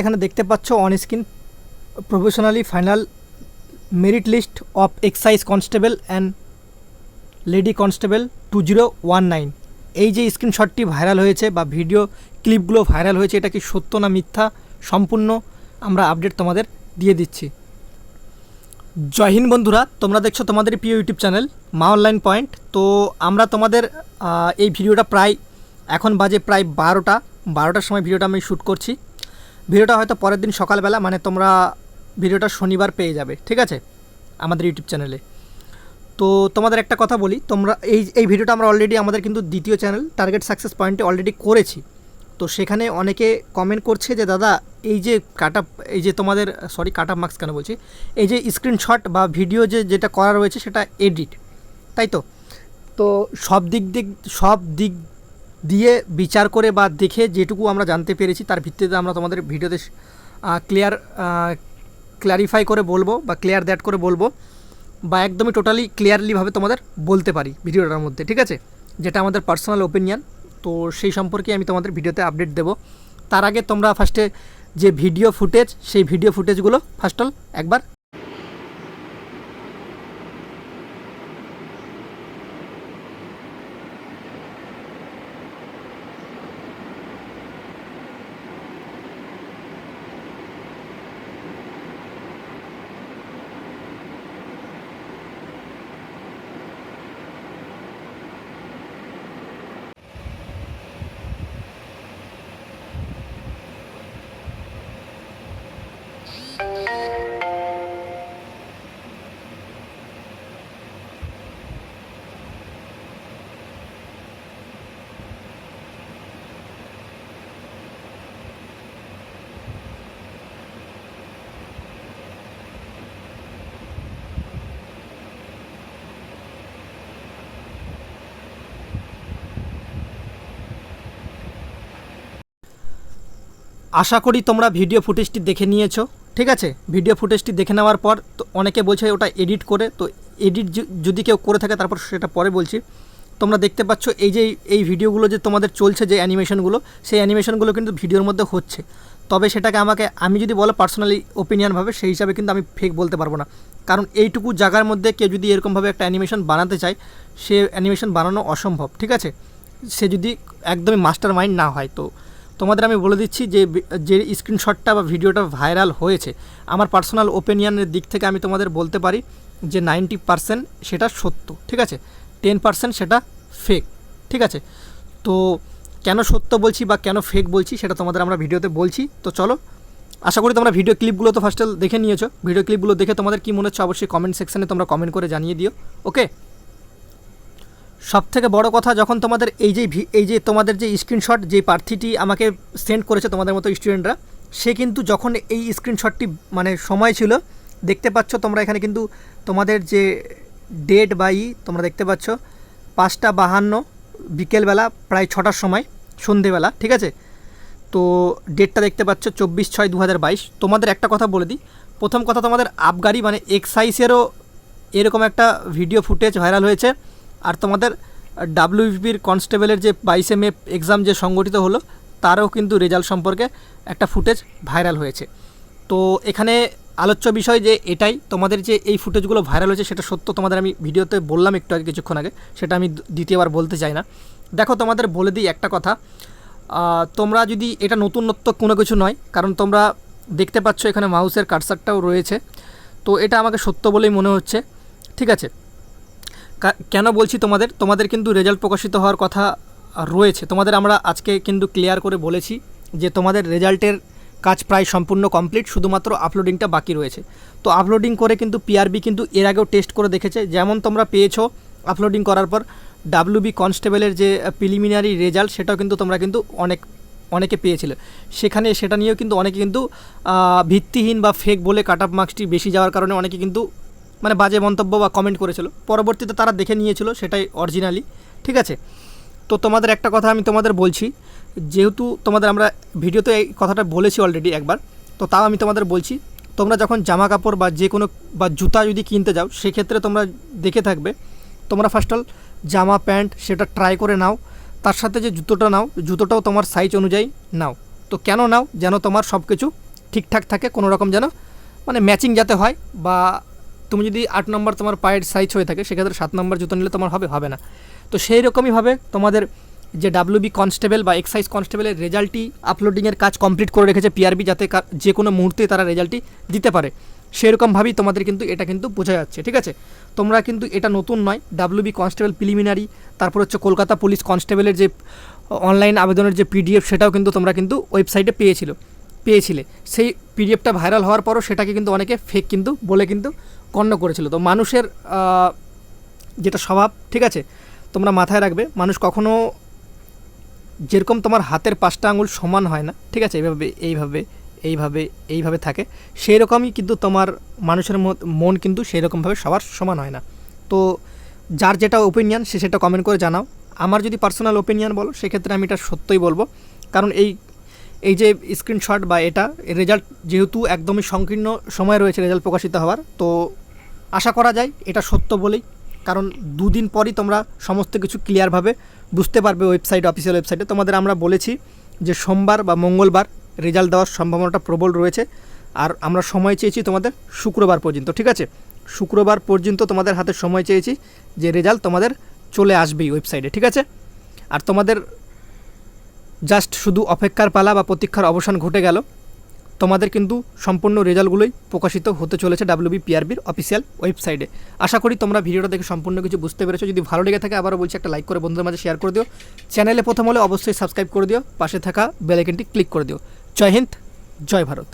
এখানে দেখতে পাচ্ছ on screen professionally final merit list of excise constable and lady constable two zero one nine এই যে স্ক্রিনশটটি viral হয়েছে বা ভিডিও ক্লিপগুলো ভাইরাল হয়েছে, এটা কি সত্য না মিথ্যা? সম্পূর্ণ আমরা আপডেট তোমাদের দিয়ে দিচ্ছি। জয় বন্ধুরা, তোমরা দেখছ তোমাদের প্রিয় YouTube channel Maa online point তো আমরা তোমাদের এই ভিডিওটা প্রায় এখন বাজে প্রায় বারোটা। বারোটার সময় ভিডিওটা আমি শ্যুট করছি। ভিডিওটা হয়তো পরের দিন সকালবেলা মানে তোমরা ভিডিওটা শনিবার পেয়ে যাবে, ঠিক আছে? আমাদের ইউটিউব চ্যানেলে তো তোমাদের একটা কথা বলি, তোমরা এই এই ভিডিওটা আমরা অলরেডি আমাদের কিন্তু দ্বিতীয় চ্যানেল টার্গেট সাকসেস পয়েন্টে অলরেডি করেছি। তো সেখানে অনেকে কমেন্ট করছে যে, দাদা, এই যে কাট এই যে তোমাদের সরি কাট মার্কস কেন বলছি? এই যে স্ক্রিনশট বা ভিডিও যে, যেটা করা রয়েছে, সেটা এডিট তাই তো? তো সব দিক দিক, সব দিক দিয়ে বিচার করে বা দেখে যেটুকু আমরা জানতে পেরেছি, তার ভিত্তিতে আমরা তোমাদের ভিডিওতে ক্লিয়ার ক্ল্যারিফাই করে বলব বা ক্লিয়ার দ্যাট করে বলব বা একদমই টোটালি ক্লিয়ারলিভাবে তোমাদের বলতে পারি ভিডিওটার মধ্যে, ঠিক আছে? যেটা আমাদের পার্সোনাল ওপিনিয়ন তো সেই সম্পর্কে আমি তোমাদের ভিডিওতে আপডেট দেবো। তার আগে তোমরা ফার্স্টে যে ভিডিও ফুটেজ সেই ভিডিও ফুটেজগুলো ফার্স্ট অল একবার আশা করি তোমরা ভিডিও ফুটেজটি দেখে নিয়েছো, ঠিক আছে? ভিডিও ফুটেজটি দেখে নেওয়ার পর তো অনেকে বলছে ওটা এডিট করে, তো এডিট যদি কেউ করে থাকে তারপর সেটা পরে বলছি। তোমরা দেখতে পাচ্ছ এই যে এই ভিডিওগুলো যে তোমাদের চলছে যে অ্যানিমেশনগুলো, সেই অ্যানিমেশনগুলো কিন্তু ভিডিওর মধ্যে হচ্ছে। তবে সেটাকে আমাকে, আমি যদি বলো পার্সোনালি ওপিনিয়নভাবে, সেই হিসাবে কিন্তু আমি ফেক বলতে পারব না। কারণ এইটুকু জায়গার মধ্যে কেউ যদি এরকমভাবে একটা অ্যানিমেশন বানাতে চায়, সে অ্যানিমেশন বানানো অসম্ভব, ঠিক আছে? সে যদি একদমই মাস্টার মাইন্ড না হয়, তো তোমাদের আমি বলে দিচ্ছি যে যে স্ক্রিনশটটা বা ভিডিওটা ভাইরাল হয়েছে, আমার পার্সোনাল ওপিনিয়নের দিক থেকে আমি তোমাদের বলতে পারি যে নাইনটি পারসেন্ট সেটা সত্য, ঠিক আছে? টেন পারসেন্ট সেটা ফেক ঠিক আছে? তো কেন সত্য বলছি বা কেন ফেক বলছি সেটা তোমাদের আমরা ভিডিওতে বলছি। তো চলো, আশা করি তোমরা ভিডিও ক্লিপগুলো তো ফার্স্টে দেখে নিয়েছো। ভিডিও ক্লিপগুলো দেখে তোমাদের কী মনে হচ্ছে অবশ্যই কমেন্ট সেকশানে তোমরা কমেন্ট করে জানিয়ে দিও ওকে সব থেকে বড় কথা যখন তোমাদের এই যে এই যে তোমাদের যে স্ক্রিনশট যে প্রার্থীটি আমাকে সেন্ড করেছে তোমাদের মতো স্টুডেন্টরা সে কিন্তু যখন এই স্ক্রিনশটটি মানে সময় ছিল, দেখতে পাচ্ছ তোমরা এখানে কিন্তু তোমাদের যে ডেট বা ই তোমরা দেখতে পাচ্ছ, পাঁচটা বাহান্ন বিকেলবেলা প্রায় ছটার সময়, সন্ধেবেলা, ঠিক আছে? তো ডেটটা দেখতে পাচ্ছ চব্বিশ ছয় দু হাজার বাইশ। তোমাদের একটা কথা বলে দিই, প্রথম কথা তোমাদের আবগারি মানে এক্সাইসেরও এরকম একটা ভিডিও ফুটেজ ভাইরাল হয়েছে। আর তোমাদের ডাব্লিউবিপির কনস্টেবলের যে বাইশে মে এক্সাম যে সংগঠিত হলো, তারও কিন্তু রেজাল্ট সম্পর্কে একটা ফুটেজ ভাইরাল হয়েছে। তো এখানে আলোচ্য বিষয় যে এটাই, তোমাদের যে এই ফুটেজগুলো ভাইরাল হয়েছে, সেটা সত্য তোমাদের আমি ভিডিওতে বললাম একটু আগে কিছুক্ষণ আগে, সেটা আমি দ্বিতীয়বার বলতে চাই না। দেখো, তোমাদের বলে দিই একটা কথা তোমরা যদি এটা নতুনত্ব কোনো কিছু নয়, কারণ তোমরা দেখতে পাচ্ছ এখানে মাউসের কারসারটাও রয়েছে, তো এটা আমাকে সত্য বলেই মনে হচ্ছে, ঠিক আছে? কেন বলছি তোমাদের? তোমাদের কিন্তু রেজাল্ট প্রকাশিত হওয়ার কথা রয়েছে। তোমাদের আমরা আজকে কিন্তু ক্লিয়ার করে বলেছি যে তোমাদের রেজাল্টের কাজ প্রায় সম্পূর্ণ কমপ্লিট শুধুমাত্র আপলোডিংটা বাকি রয়েছে। তো আপলোডিং করে কিন্তু পিআরবি কিন্তু এর আগেও টেস্ট করে দেখেছে। যেমন তোমরা পেয়েছ আপলোডিং করার পর ডাব্লিউবি কনস্টেবলের যে প্রিলিমিনারি রেজাল্ট সেটাও কিন্তু তোমরা কিন্তু অনেক, অনেকে পেয়েছিল। সেখানে সেটা নিয়েও কিন্তু অনেকে কিন্তু ভিত্তিহীন বা ফেক বলে কাট আপ মার্কসটি বেশি যাওয়ার কারণে অনেকে কিন্তু মানে বাজে মন্তব্য বা কমেন্ট করেছিল। পরবর্তীতে তারা দেখে নিয়েছিল সেটাই অরিজিনালি ঠিক আছে? তো তোমাদের একটা কথা আমি তোমাদের বলছি, যেহেতু তোমাদের আমরা ভিডিওতে এই কথাটা বলেছি অলরেডি একবার, তো তাও আমি তোমাদের বলছি, তোমরা যখন জামা কাপড় বা যে কোনো, বা জুতা যদি কিনতে যাও, সেক্ষেত্রে তোমরা দেখে থাকবে, তোমরা ফার্স্ট অল জামা, প্যান্ট সেটা ট্রাই করে নাও, তার সাথে যে জুতোটা নাও, জুতোটাও তোমার সাইজ অনুযায়ী নাও। তো কেন নাও? যেন তোমার সব কিছু ঠিকঠাক থাকে, কোনো রকম যেন মানে ম্যাচিং যাতে হয় বা তুমি যদি আট নম্বর তোমার পায়ের সাইজ হয়ে থাকে, সেক্ষেত্রে সাত নম্বর জুতো নিলে তোমার হবে হবে না। তো সেই রকমইভাবে তোমাদের যে ডাব্লিউবি কনস্টেবল বা এক্সাইজ কনস্টেবলের রেজাল্টটি আপলোডিংয়ের কাজ কমপ্লিট করে রেখেছে পিআরবি যাতে যে কোনো মুহূর্তে তারা রেজাল্টটি দিতে পারে। সেরকমভাবেই তোমাদের কিন্তু এটা কিন্তু বোঝা যাচ্ছে, ঠিক আছে? তোমরা কিন্তু এটা নতুন নয় ডাব্লিউবি কনস্টেবল প্রিলিমিনারি তারপর হচ্ছে কলকাতা পুলিশ কনস্টেবলের যে অনলাইন আবেদনের যে পিডিএফ সেটাও কিন্তু তোমরা কিন্তু ওয়েবসাইটে পেয়েছিল, পেয়েছিলে। সেই পিডিএফটা ভাইরাল হওয়ার পরও সেটাকে কিন্তু অনেকে ফেক কিন্তু বলে কিন্তু গণ্য করেছিল। তো মানুষের যেটা স্বভাব, ঠিক আছে? তোমরা মাথায় রাখবে, মানুষ কখনো যেরকম তোমার হাতের পাঁচটা আঙুল সমান হয় না, ঠিক আছে? এইভাবে এইভাবে এইভাবে এইভাবে থাকে সেই রকমই কিন্তু তোমার মানুষের মন কিন্তু সেই রকমভাবে সবার সমান হয় না। তো যার যেটা ওপিনিয়ন সে সেটা কমেন্ট করে জানাও। আমার যদি পার্সোনাল ওপিনিয়ন বলো, সেক্ষেত্রে আমি এটা সত্যই বলব। কারণ এই এই যে স্ক্রিনশট বা এটা রেজাল্ট যেহেতু একদমই সংকীর্ণ সময় রয়েছে রেজাল্ট প্রকাশিত হওয়ার, তো আশা করা যায় এটা সত্য বলেই। কারণ দুদিন পরই তোমরা সমস্ত কিছু ক্লিয়ারভাবে বুঝতে পারবে ওয়েবসাইট অফিসিয়াল ওয়েবসাইটে তোমাদের আমরা বলেছি যে সোমবার বা মঙ্গলবার রেজাল্ট দেওয়ার সম্ভাবনাটা প্রবল রয়েছে। আর আমরা সময় চেয়েছি তোমাদের শুক্রবার পর্যন্ত, ঠিক আছে? শুক্রবার পর্যন্ত তোমাদের হাতে সময় চেয়েছি যে রেজাল্ট তোমাদের চলে আসবেই ওয়েবসাইটে ঠিক আছে? আর তোমাদের জাস্ট শুধু অপেক্ষার পালা বা প্রতীক্ষার অবসান ঘটে গেল। তোমাদের কিন্তু সম্পূর্ণ রেজাল্টগুলোই প্রকাশিত হতে চলেছে ডাব্লিউবি পিআরবির অফিসিয়াল ওয়েবসাইটে। আশা করি তোমরা ভিডিওটা দেখে সম্পূর্ণ কিছু বুঝতে পেরেছ। যদি ভালো লেগে থাকে আবারও বলছি, একটা লাইক করে বন্ধুদের মাঝে শেয়ার করে দিও। চ্যানেলে প্রথম হলে অবশ্যই সাবস্ক্রাইব করে দিও। পাশে থাকা বেলাইকনটি ক্লিক করে দিও। জয় হিন্দ, জয় ভারত।